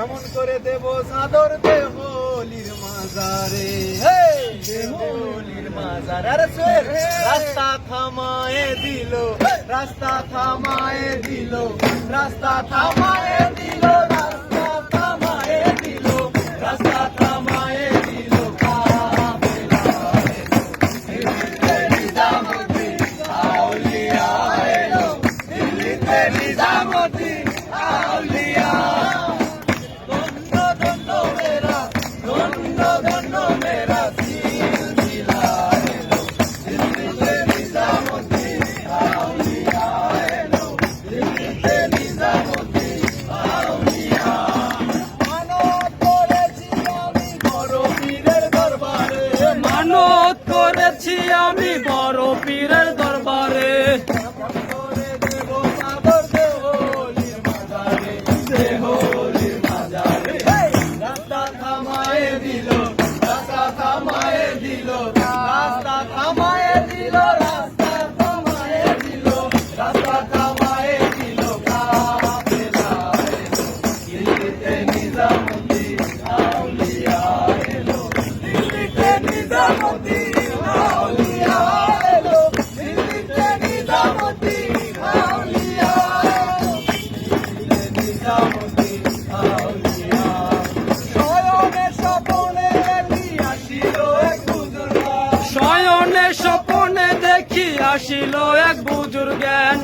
এমন করে দেব সাদর দেহলির মাজারে। রাস্তা থামায় দিল, রাস্তা থামায় দিল, রাস্তা থামায় দিল, রাস্তা থামায়ে রাস্তা এলো পেয়েছি আমি বড় পীরের দরবারে আসিল এক বুজুর জ্ঞান।